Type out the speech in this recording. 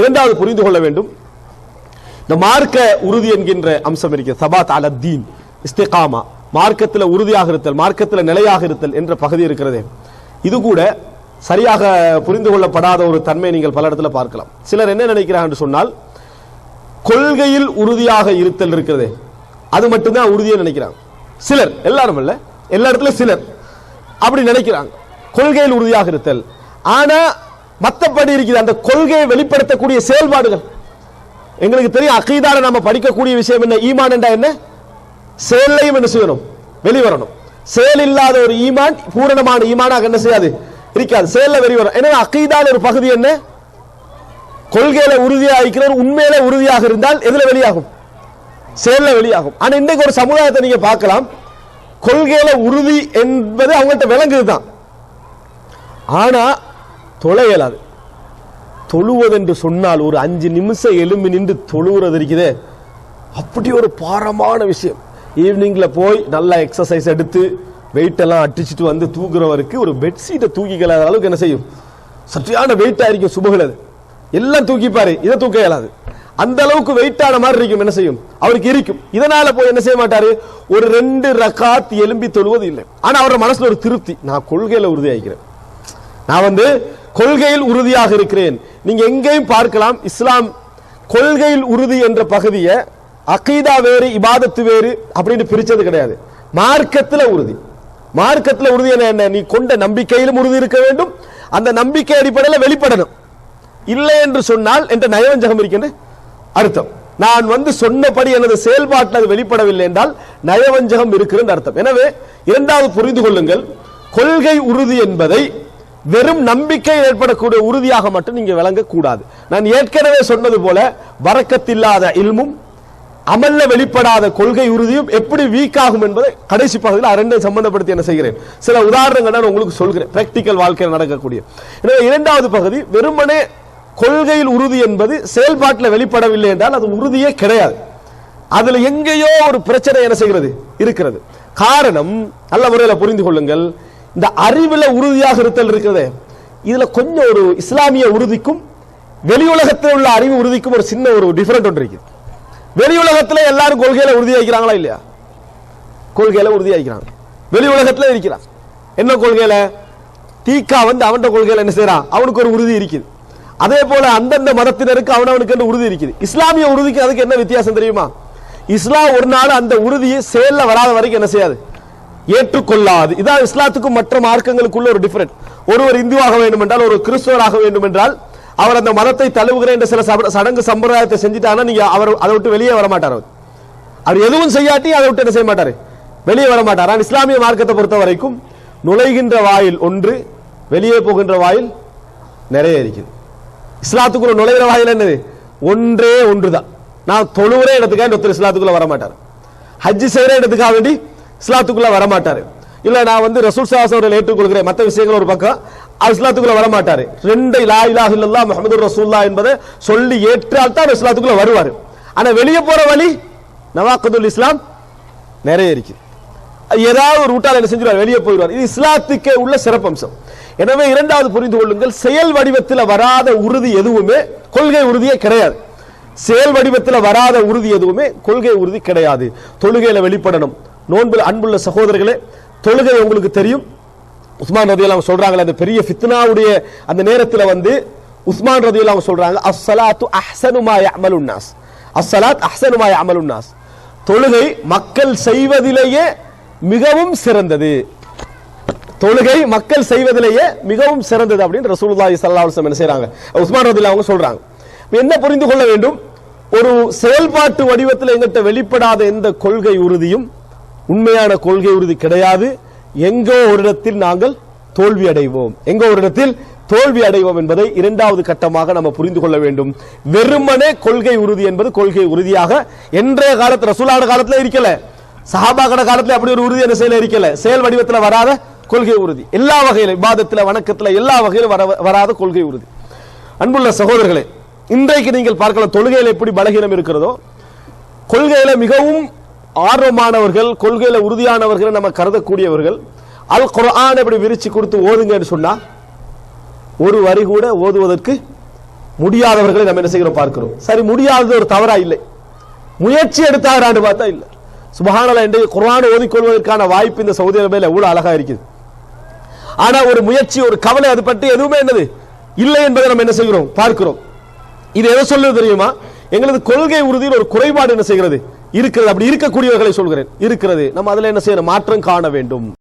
இரண்டாவது புரிந்து கொள்ள வேண்டும். இந்த மார்க்க உறுதி என்கின்ற அம்சம் இருக்கிறது. சபாத் அலத்தீன் இஸ்திகாமா. மார்க்கத்தில் உறுதியாக இருத்தல் மார்க்கத்தில் நிலையாக இருத்தல் என்ற பகுதி இருக்கிறது. இது கூட சரியாக புரிந்து கொள்ளப்படாத ஒரு தன்மை நீங்கள் பல இடத்துல பார்க்கலாம். சிலர் என்ன நினைக்கிறாங்க என்று சொன்னால் கொள்கையில் உறுதியாக இருத்தல் இருக்கிறது. அது மட்டும்தான் உறுதியை நினைக்கிறாங்க. சிலர் எல்லாரும் இல்ல எல்லா இடத்துல சிலர் அப்படி நினைக்கிறாங்க. கொள்கையில் உறுதியாக இருத்தல். ஆனா மத்தபடி இருக்குது. அந்த கொள்கையை வெளிப்படுத்தக்கூடிய செயல்பாடுகள். எங்களுக்கு தெரியும் அகீதார நம்ம படிக்கக்கூடிய விஷயம் என்ன? ஈமான் என்றா என்ன? செயலையும் என்ன செய்யணும்? வெளிவரணும். செயல் இல்லாத ஒரு ஈமான் பூரணமான ஈமானாக என்ன செய்யாது? இருக்காது. செயல்ல வெளிவரும் எனவே அகீதான ஒரு பகுதி என்ன? கொள்கையில உறுதியாக இருக்கிறவர் உண்மையில உறுதியாக இருந்தால் எதுல வெளியாகும்? செயல்ல வெளியாகும். ஆனா இன்னைக்கு ஒரு சமுதாயத்தை நீங்க பார்க்கலாம். கொள்கையில உறுதி என்பது அவங்கள்ட்ட விளங்குதுதான். ஆனா தொலை இயலாது தொழுவதென்று சொன்னால் ஒரு அஞ்சு நிமிஷம் எலும்பி நின்று தொழுவுறது இருக்குதே. அப்படி ஒரு பாரமான விஷயம். ஈவினிங்ல போய் நல்லா எக்ஸசைஸ் எடுத்து வெயிட் எல்லாம் அடிச்சுட்டு வந்து தூக்குறவருக்கு ஒரு பெட்ஷீட்டை தூக்கிக்கல அளவுக்கு என்ன செய்யும்? சற்றியான வெயிட்டாக இருக்கும் சுபகுல அது. எல்லாம் தூக்கிப்பாரு இதை தூக்க இயலாது. அந்த அளவுக்கு வெயிட்டான மாதிரி இருக்கும் என்ன செய்யும்? அவருக்கு இருக்கும். இதனால போய் என்ன செய்ய மாட்டாரு? ஒரு ரெண்டு ரகாத் எலும்பி தொழுவது இல்லை. ஆனா அவரோட மனசுல ஒரு திருப்தி. நான் கொள்கையில உறுதியாகிறேன் நான் வந்து கொள்கையில் உறுதியாக இருக்கிறேன். நீங்க எங்கேயும் பார்க்கலாம் இஸ்லாம் கொள்கையில் உறுதி என்ற பகுதியை அகீதா வேறு இபாதத்து வேறு அப்படின்னு பிரிச்சது கிடையாது. மார்க்கத்தில் உறுதி. மார்க்கத்தில் உறுதி என்ன என்ன? நீ கொண்ட நம்பிக்கையிலும் உறுதி இருக்க வேண்டும். அந்த நம்பிக்கை அடிப்படையில் வெளிப்படணும். இல்லை என்று சொன்னால் என்ற நயவஞ்சகம் இருக்கின்ற அர்த்தம். நான் வந்து சொன்னபடி எனது செயல்பாட்டில் அது வெளிப்படவில்லை என்றால் நயவஞ்சகம் இருக்கிறது அர்த்தம். எனவே இரண்டாவது புரிந்து கொள்ளுங்கள். கொள்கை உறுதி என்பதை வெறும் நம்பிக்கை ஏற்படக்கூடிய உறுதியாக மட்டும் நீங்க விளங்கக்கூடாது. நான் ஏற்கனவே சொன்னது போல வரக்கத்தில்லாத இல்மும் அமல்ல வெளிப்படாத கொள்கை உறுதியும் எப்படி வீக் ஆகும் என்பதை கடைசி பகுதியில் அரண்டை சம்பந்தப்படுத்தி என்ன செய்கிறேன். சில உதாரணங்கள் நான் உங்களுக்கு சொல்கிறேன். பிராக்டிக்கல் வாழ்க்கையில் நடக்கக்கூடிய. எனவே இரண்டாவது பகுதி வெறுமனே கொள்கையில் உறுதி என்பது செயல்பாட்டில் வெளிப்படவில்லை என்றால் அது உறுதியே கிடையாது. அதுல எங்கேயோ ஒரு பிரச்சனை என்ன செய்கிறது? இருக்கிறது. காரணம் நல்ல முறையில் புரிந்து கொள்ளுங்கள். இந்த அறிவில் உறுதியாக இருத்தல் இருக்கிறது. இதுல கொஞ்சம் ஒரு இஸ்லாமிய உறுதிக்கும் வெளி உலகத்தில் உள்ள அறிவு உறுதிக்கும் ஒரு சின்ன ஒரு டிஃபரெண்ட் ஒன்று இருக்குது. வெளி உலகத்துல எல்லாரும் கொள்கையில உறுதியாகிறாங்களா இல்லையா? கொள்கையில உறுதியாகிறாங்க வெளி உலகத்துல இருக்கிறான் என்ன கொள்கையில? தீக்கா வந்து அவன் கொள்கையில என்ன செய்யறான் அவனுக்கு ஒரு உறுதி இருக்குது. அதே போல அந்தந்த மதத்தினருக்கு அவனவனுக்கு என்று உறுதி இருக்குது? இஸ்லாமிய உறுதிக்கு அதுக்கு என்ன வித்தியாசம் தெரியுமா? இஸ்லாம் ஒரு நாள் அந்த உறுதியை செயல்ல வராத வரைக்கும் என்ன செய்யாது? ஏற்றுக்கொள்ளாது. இதான் இஸ்லாத்துக்கும் மற்ற மார்க்கங்களுக்குள்ள ஒரு டிஃபரெண்ட் ஒருவர் இந்துவாக வேண்டும் என்றால் ஒரு கிறிஸ்துவராக வேண்டும் என்றால் அவர் அந்த மதத்தை தழுவுகிறேன் என்ற சில சடங்கு சம்பிரதாயத்தை செஞ்சுட்டாங்கன்னா நீங்க அவர் அதை விட்டு வெளியே வர மாட்டார் அவர். அவர் எதுவும் செய்யாட்டி அதை விட்டு என்ன செய்ய மாட்டாரு? வெளியே வர மாட்டார் ஆனால் இஸ்லாமிய மார்க்கத்தை பொறுத்த வரைக்கும் நுழைகின்ற வாயில் ஒன்று வெளியே போகின்ற வாயில் நிறைய இருக்குது. இஸ்லாத்துக்குள்ள நுழைகிற வாயில் என்னது? ஒன்றே ஒன்றுதான். நான் தொழுகிற இடத்துக்காக ஒருத்தர் இஸ்லாத்துக்குள்ள வர மாட்டார் ஹஜ்ஜி செய்கிற இடத்துக்காக வேண்டி இஸ்லாத்துக்குள்ள வர மாட்டாரு இல்ல நான் வந்து ரசூல் சாஸ் அவர்கள் ஏற்றுக்கொள்கிறேன் மற்ற விஷயங்கள் ஒரு பக்கம். இஸ்லாத்துக்குள்ள வர மாட்டாரு ரெண்டு லா இலாஹ இல்லல்லா முகமது ரசூல்லா என்பதை சொல்லி ஏற்றால் தான் இஸ்லாத்துக்குள்ள வருவாரு. ஆனா வெளியே போற வழி நவாக்கதுல் இஸ்லாம் நிறைய இருக்கு ஏதாவது ஒரு ரூட்டால் என்ன செஞ்சிருவார்? வெளியே போயிடுவார். இது இஸ்லாத்துக்கே உள்ள சிறப்பம்சம். எனவே இரண்டாவது புரிந்து கொள்ளுங்கள் செயல் வடிவத்தில் வராத உறுதி எதுவுமே கொள்கை உறுதியே கிடையாது. செயல் வடிவத்தில் வராத உறுதி எதுவுமே கொள்கை உறுதி கிடையாது. தொழுகையில வெளிப்படணும். நோன்புல அன்புள்ள சகோதரர்களே தொழுகை உங்களுக்கு தெரியும். உஸ்மான் ரதியில் அவங்க சொல்றாங்களே அந்த பெரிய ஃபித்னாவுடைய அந்த நேரத்தில் வந்து உஸ்மான் ரதியில் அவங்க சொல்றாங்க அஸ்ஸலாத்து அஹ்சனுமா அமலுன்னாஸ் அஸ்ஸலாத் அஹ்சனுமா அமலுன்னாஸ் தொழுகை மக்கள் செய்வதிலேயே மிகவும் சிறந்தது. தொழுகை மக்கள் செய்வதிலேயே மிகவும் சிறந்தது அப்படின்னு ரசூலுல்லாஹி ஸல்லல்லாஹு அலைஹி என்ன செய்றாங்க? உஸ்மான் ரதில் அவங்க சொல்றாங்க. என்ன புரிந்து கொள்ள வேண்டும்? ஒரு செயல்பாட்டு வடிவத்தில் எங்கிட்ட வெளிப்படாத எந்த கொள்கை உறுதியும் உண்மையான கொள்கை உறுதி கிடையாது. எங்கோ ஒரு இடத்தில் நாங்கள் தோல்வி அடைவோம். எங்கோ ஒரு இடத்தில் தோல்வி அடைவோம் என்பதை இரண்டாவது கட்டமாக நம்ம புரிந்து கொள்ள வேண்டும். வெறுமனே கொள்கை உறுதி என்பது கொள்கை உறுதியாக என்றைய காலத்தில் ரசூலான காலத்துல இருக்கல. சஹாபாகட காலத்துல அப்படி ஒரு உறுதி என்ன செயல இருக்கல. செயல் வடிவத்துல வராத கொள்கை உறுதி. எல்லா வகையிலும் விவாதத்துல வணக்கத்தில் எல்லா வகையிலும் வர வராத கொள்கை உறுதி. அன்புள்ள சகோதரர்களே இன்றைக்கு நீங்கள் பார்க்கலாம் தொழுகையில் எப்படி பலகீனம் இருக்கிறதோ? கொள்கையில மிகவும் ஆர்வமானவர்கள் கொள்கையில் உறுதியானவர்கள் நம்ம கருதக்கூடியவர்கள். அல் குரான் இப்படி விரிச்சு கொடுத்து ஓதுங்கன்னு சொன்னா ஒரு வரி கூட ஓதுவதற்கு முடியாதவர்களை நம்ம என்ன செய்கிறோம் பார்க்கிறோம். சரி முடியாதது ஒரு தவறா இல்லை. முயற்சி எடுத்தாரான்னு பார்த்தா இல்லை. சுபஹானல என்று குரான் ஓதிக்கொள்வதற்கான வாய்ப்பு இந்த சவுதி அரேபியால எவ்வளவு அழகா இருக்குது. ஆனா ஒரு முயற்சி ஒரு கவலை அது பற்றி எதுவுமே என்னது இல்லை என்பதை நம்ம என்ன செய்கிறோம்? பார்க்கிறோம். இது எதை சொல்லுது தெரியுமா? எங்களது கொள்கை உறுதியில் ஒரு குறைபாடு என்ன செய்கிறது? இருக்கிறது. அப்படி இருக்கக்கூடியவர்களை சொல்கிறேன். இருக்கிறது. நம்ம அதுல என்ன செய்யணும்? மாற்றம் காண வேண்டும்.